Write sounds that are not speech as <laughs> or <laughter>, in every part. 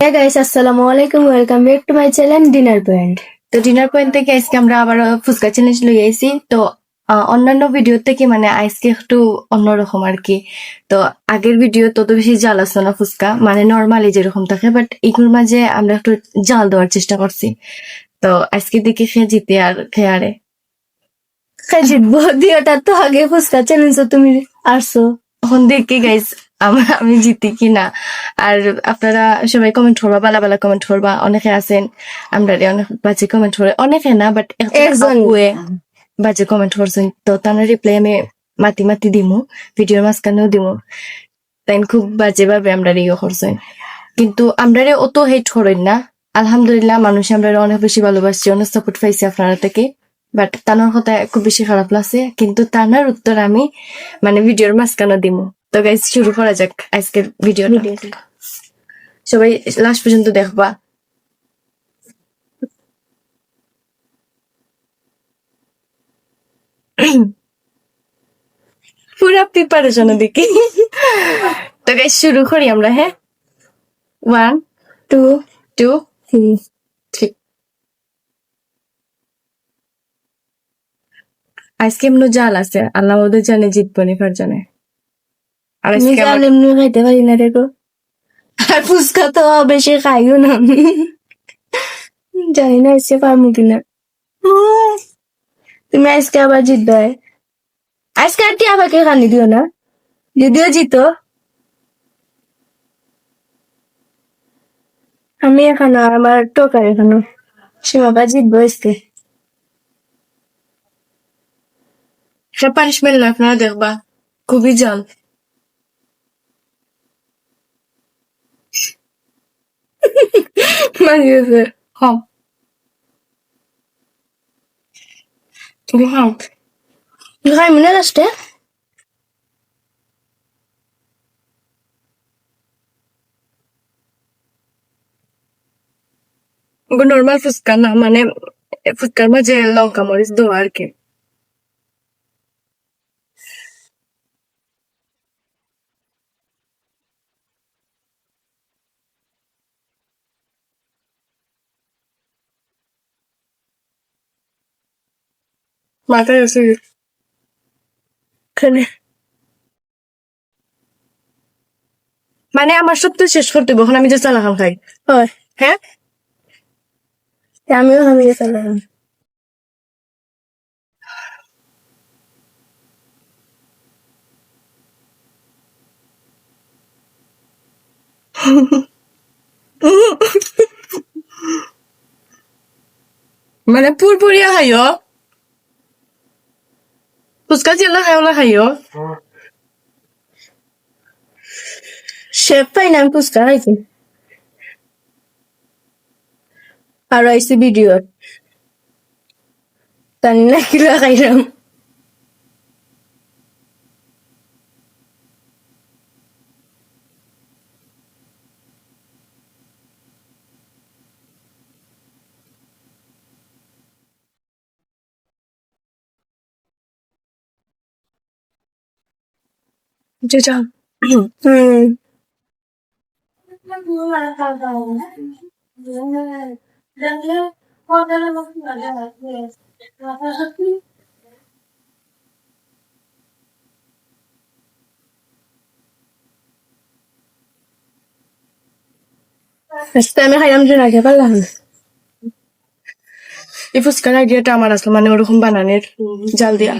হ্যাঁ গাইস আসসালামু আলাইকুম welcome back to my channel dinner point তো ডিনার পয়েন্ট থেকে আজকে আমরা আবার ফুচকা চ্যালেঞ্জ লই আইছি। তো অন্যান্য ভিডিও থেকে মানে আজকে একটু অন্যরকম আর কি? তো আগের ভিডিও তত বেশি জাল আসতো না ফুচকা মানে নর্মালি যেরকম থাকে বাট এগুলোর মাঝে আমরা একটু জাল দেওয়ার চেষ্টা করছি। তো আজকে দেখি খেয়ে জিতে আর খেয়ে আরে হ্যাঁ জিতবো? <laughs> দিওটা তো আগে ফুচকা চ্যালেঞ্জ তুমি আসছো এখন দেখি গাইস আমি জিতি কিনা আর আপনারা সবাই কমেন্ট করবা বালা বালা কমেন্ট করবা। অনেকে আছেন আমরা অনেক বাজে কমেন্ট করে। অনেকে না বাট একজন। বাজে কমেন্ট করছেন। তো তার রিপ্লাই আমি মাতি মাতি দিমু ভিডিওর মাঝখানেও দিমু। তাই খুব বাজে ভাবে আমরা ইয়ে করছেন। কিন্তু আমরা অত হেট করেন না। আলহামদুলিল্লাহ মানুষ আমরা অনেক বেশি ভালোবাসছি অনেক সাপোর্ট পাইছি আপনারা থেকে। বাট তানার কথা খুব বেশি খারাপ লাগছে। কিন্তু তানার উত্তর আমি মানে ভিডিওর মাঝখানে দিমু। তো গাইজ শুরু করা যাক আজকের ভিডিও সবাই লাস্ট পর্যন্ত দেখবা। পুরা প্রিপারেশন দেখি তো গাইজ শুরু করি আমরা হ্যাঁ? One two two three three আজকে এমন জাল আছে আল্লাহ ওদের জানে জিতবো নি জানে আর আমি আজকে আমার- এমনি খাইতে পারি না দেখো আর ফুচকা তো বেশি খাইও না। আমি জানি না পারব কিনা। তুমি আজকে আবার জিতবে। আজকে আর আমাকে খানি দিও না? যদিও জিতো। আমি এখানে আমার টোকার এখানে। সীমাবা জিতবো আজকে। পানিশমেন্ট না আপনারা দেখবা। খুবই জাল মানিয়েছে কম তুমি খাও খাই মনে ফুচকা না মানে ফুচকার মাঝে লঙ্কা মরিচ দেওয়া আর কি মাথায় আছে এখানে। মানে আমার সব তো শেষ করতে হবে আমি যে চালা খাম খাই। হয়। আমিও আমি গেছিলাম মানে পুরপুরিয়া খাইও ফুচকা জেলা খাইও না খাইও শেফ পাই না আমি ফুচকা খাইছি আর আইসি ভিডিও জানি না কিলা খাইলাম যে যাও হুম আমি খাইলাম যে রাখে পারলাম এই ফুচকার আইডিয়াটা আমার আসলো মানে ওরকম বানানের জাল দিয়া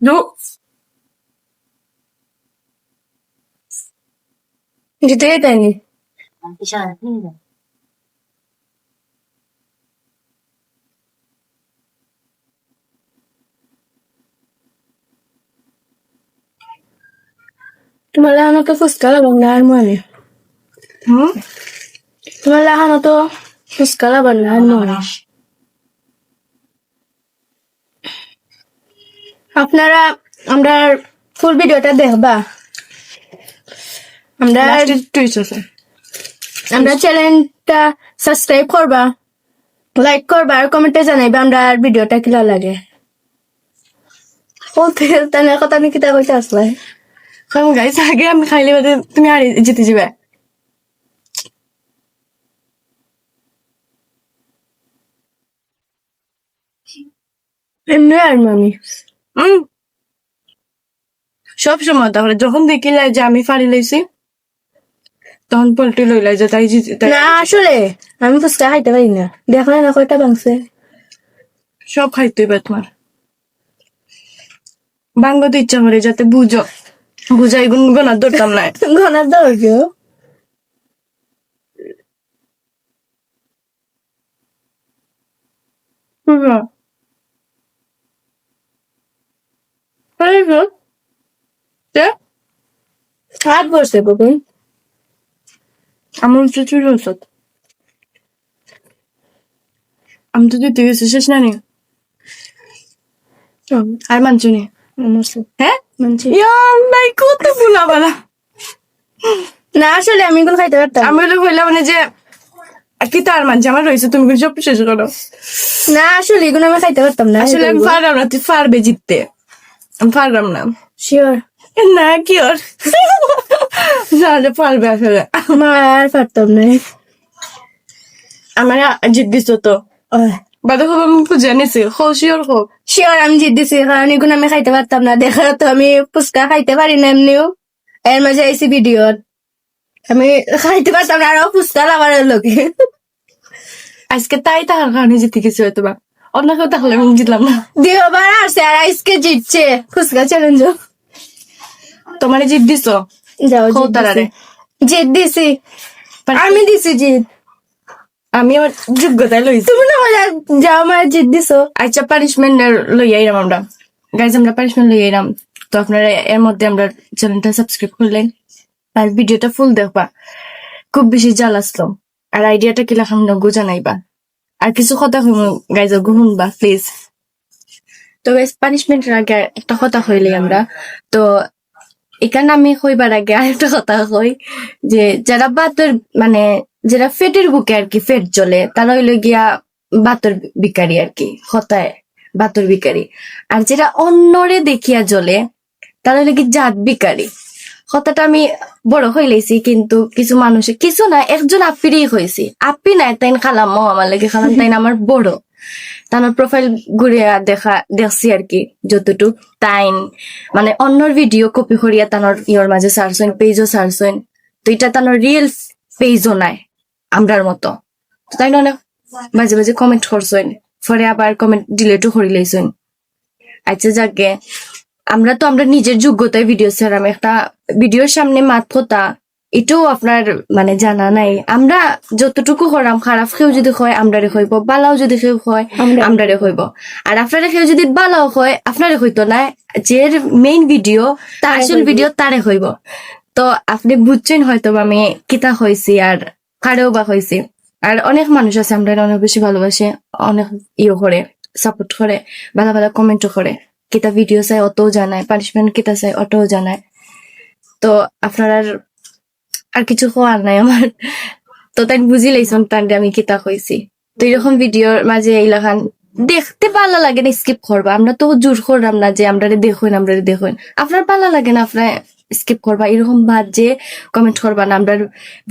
দু জিতে তাইনি তোমার লাগানো তো ফুচকা লাগান না আর মনে হুম? তোমার লাগানো তো ফুচকা লাগান না আর মনে আপনারা আমরা ফুল ভিডিওটা দেখবা? আমরা আমরা চ্যানেলটা সাবস্ক্রাইব করবা লাইক করবা আর কমেন্টে জানাইবা আমরা ভিডিওটা কিলা লাগে। কথা আমি কইতে আসলাই? কারণ গাইস আগে আমি খাইলে বাদে তুমি আর জিতে যাবে। এমনি আর মামি। হুম সব সময় তাহলে যখন দেখিলাই যে আমি ফাড়ি লাইছি তখন পল্টি লইলাই যে তাই জিতে না আসলে। আমি ফুচকা খাইতে পারি না। দেখো না কয়টা ভাঙছে? সব খাইতে হবে তোমার। বাঙ্গতে ইচ্ছা করে যাতে বুঝো। বুঝাই গুন গোনা ধরতাম না। ঘনার দৌড় হাত বসছে বকুন আমার প্রচুর ওষুধ আমি তো দিতে গেছি শেষ না নি। আর মানছো নি? হ্যাঁ? কত না আসলে আমি এগুলো খাইতে পারতাম। আমি মানে যে কি তার আমার রয়েছে তুমি সব শেষ করো। না আসলে এগুলো আমি খাইতে পারতাম না আসলে আমি পারলাম না তুই পারবে জিততে। আমি পারলাম না। শিওর না কি ওর না পারবে আসলে। আমার আর পারতাম না। আমার জিত দিছ তো। খুব আমি খুঁজে নিছি খুশি ওর হোক। শিওর আমি জিত দিছি কারণ এগুলো আমি খাইতে পারতাম না। দেখার তো আমি ফুচকা খাইতে পারি না এমনিও। এর মাঝে আইসি ভিডিওত আমি খাইতে পারতাম না আরও ফুচকা লাগার লোকে আজকে তাই তার কারণে জিতে গেছি হয়তো বা। অন্য কেউ তাহলে আমি জিতলাম না। দ্বিতীয়বার আসছে আর আজকে জিতছে। ফুচকা চ্যালেঞ্জ তোমার জিত দিছ? যাও জিত? দিছি। জিত দিছি। আমি দিছি জিত। আমি আমার যোগ্যতায় লইছি। তুমি না বলে যাও আমার জিত দিছো আচ্ছা পানিশমেন্ট লই আইরাম আমরা। গাইজ আমরা পানিশমেন্ট লই আইরাম। তো আপনারা এর মধ্যে আমরা চ্যানেলটা সাবস্ক্রাইব করলেন, আর ভিডিওটা ফুল দেখবা। খুব বেশি জাল আসলো। আর আইডিয়াটা কি লাখাম নগো জানাইবা। আর কিছু কথা শুনো গাইজ শুনবা প্লিজ তো গাইজ পানিশমেন্টের আগে একটা কথা হইলে আমরা। তো এখানে আমি কইবার আগে আরেকটা কথা কই, যে যারা বাতর মানে যারা ফেটের বুকে আর কি, ফেট চলে তারা হইল গিয়া বাতর বিকারি আর কি, হতায়, বাতর বিকারি। আর যেটা অন্যরে দেখিয়া জ্বলে তারা হইল কি জাত বিকারি। কথাটা আমি বড় হইলেছি কিন্তু কিছু মানুষে, কিছু না, একজন আপিরই হয়েছি আপি নাই, তাইন খালাম আমার লাগে খালাম তাইন আমার বড়। তার প্রোফাইল ঘুরে দেখা, দেখছি আর কি, যতটুক তাইন। মানে অন্যর ভিডিও কপি করিয়া তানোর, ইয়র মাঝে সারছেন পেজও সারছেন তো এটা তানোর রিয়েল পেজও নাই। আমরার মতো। তাই না? মাঝে মাঝে কমেন্ট করছেন পরে আবার কমেন্ট ডিলেটও করে লাইছেন আচ্ছা যাকে আমরা তো আমরা নিজের যোগ্যতায় ভিডিও ছাড়াম একটা ভিডিওর সামনে মাত কথা এটাও আপনার মানে জানা নাই। আমরা যতটুকু করাম খারাপ কেউ যদি হয় আমরারে হইব। বালাও যদি কেউ হয় আমরা- আমরারে হইব। আর আপনারা কেউ যদি বালাও হয় আপনারে হইতো না। যে মেইন ভিডিও তারে আসল ভিডিও তারে হইব। তো আপনি বুঝছেন হয়তো আমি কিতা হয়েছি আর কারেও বা হয়েছি আর অনেক মানুষ আছে আমরা অনেক বেশি ভালোবাসে, অনেক ইয়ে করে সাপোর্ট করে, ভালো ভালো কমেন্টও করে। কিতা ভিডিও চাই, অতও জানায়। পানিশমেন্ট কিতা চাই, অতও জানায়। তো আপনার আর কিছু হওয়ার নাই আমার। তো তাই বুঝি লাইছন তান আমি কিতা হয়েছি তো এরকম ভিডিওর মাঝে এইলাখান দেখতে ভালো লাগে না স্কিপ করবা। আমরা তো জোর করলাম না যে আমরা দেখুন আমরা দেখুন। আপনার ভালো লাগে না আপনার? স্কিপ করবা এরকম বাদ যে কমেন্ট করবা না আমরা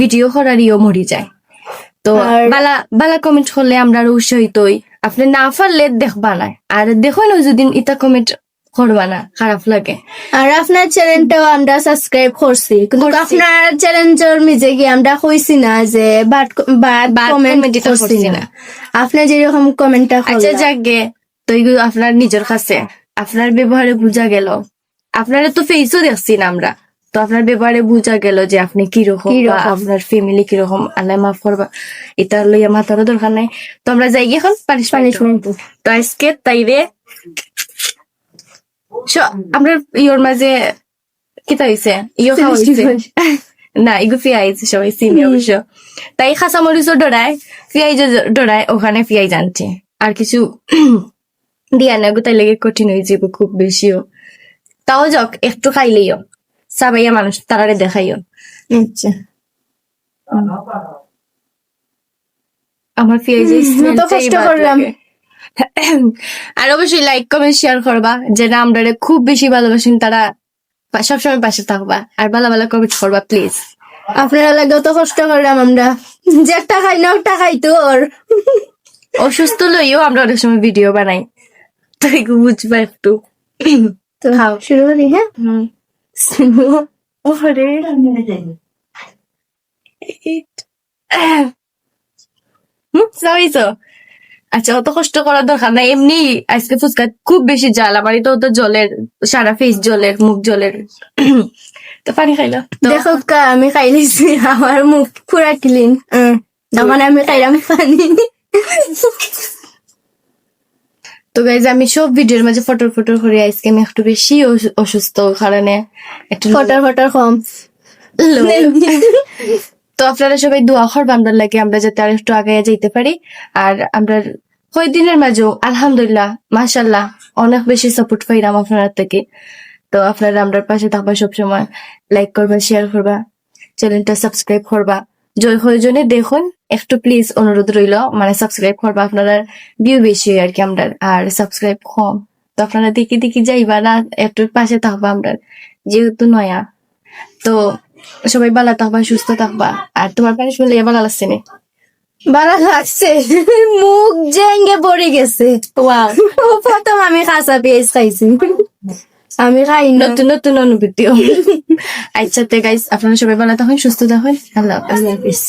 ভিডিও করার ইও মরি যায়। তো বালা বালা কমেন্ট করলে আমরা আরও উৎসাহিতই আপনি না পারলে দেখবা না আর দেখো না যদি ইটা কমেন্ট করবা না খারাপ লাগে। আর আপনার চ্যানেলটাও আমরা সাবস্ক্রাইব করছি কিন্তু। আপনার চ্যালেঞ্জের মিজে গিয়ে আমরা কইছি না যে বাদ বাদ কমেন্ট করছি না। আপনি যেরকম কমেন্টটা আচ্ছা যাকে তো এগুলো আপনার নিজের কাছে। আপনার ব্যবহারে বোঝা গেল। আপনারা তো ফেসও দেখছি না আমরা। তো আপনার ব্যাপারে বোঝা গেল যে আপনি কীরকম বা কীরকম। আপনার ফ্যামিলি কীরকম? আল্লাহ মাফ করবা। এটা লইয়া মাথারও দরকার নাই। তো আমরা যাই এখন পানিশমেন্ট তো আজকে তাইরে আমরা ইয়োর মাঝে কিতা হইছে? ইও খাওয়া হইছে? না এগু পিয়াইজ সবাই চিনি অবশ্য। তাই খাসা মরিচও ডরায় পিয়াইজ ডরায় ওখানে পিয়াইজ আনছে আর কিছু দিয়া না গো তাই লেগে কঠিন হয়ে যাব খুব বেশিও। তাও যাক একটু খাইলেইও। সাবাইয়া মানুষ তারারে দেখাইও। আচ্ছা। আমার পেঁয়াজে তো কষ্ট করলাম। আর অবশ্যই লাইক কমেন্ট শেয়ার করবা যেটা আমরা খুব বেশি ভালোবাসেন তারা সবসময় পাশে থাকবা। আর ভালো ভালো কমেন্ট করবা প্লিজ আপনারা লাগে তো কষ্ট করলাম আমরা। যে একটা খাই না ওটা খাই তোর অসুস্থ লইও আমরা অনেক সময় ভিডিও বানাই। তাই বুঝবা একটু। তো শুরু করি হ্যাঁ? ওরে সাইছো আচ্ছা অত কষ্ট করার দরকার নাই। এমনি আজকে ফুচকা খুব বেশি জাল আমার তো তো জলের সারা ফেস জলের মুখ জলের। তো পানি খাইলো। তো দেখো কা আমি খাই লিছি। আমার মুখ পুরা ক্লিন তখন আমি খাইলাম পানি। তো গাইজ আমি সব ভিডিওর মাঝে ফটোর ফটোর করে আজকে আমি একটু বেশি অসুস্থ কারণে একটু ফটার ফটার কম। তো আপনারা সবাই দোয়া করবেন আমরা লাগে আমরা যাতে আর একটু আগে যাইতে পারি। আর আমরা কয়দিনের মাঝেও আলহামদুলিল্লাহ মাশাল্লাহ অনেক বেশি সাপোর্ট পাইলাম আপনার থেকে। তো আপনারা আমরা পাশে থাকবা সবসময়। লাইক করবা শেয়ার করবা চ্যানেলটা সাবস্ক্রাইব করবা। জয় হয়জনে দেখুন একটু প্লিজ অনুরোধ রইল মানে সাবস্ক্রাইব করবা আপনারা ভিউ বেশি আর কি আমরা আর সাবস্ক্রাইব কম। তো আপনারা দেখি দেখি যাইবা না একটু পাশে থাকবা আমরা যেহেতু নয়া। তো সবাই ভালো থাকবা সুস্থ থাকবা। আর তোমার পানি শুনলে ভালো লাগছে না। ভালো লাগছে মুখ জেঙ্গে পড়ে গেছে। ওয়াও প্রথম আমি কাঁচা পেঁয়াজ খাইছি। আমি খাই নতুন নতুন অনুভূতি। <laughs> আচ্ছা তে গাইস আপনারা সবাই ভালো থাকেন সুস্থ থাকেন। আল্লাহ আল্লাহ হাফিজ।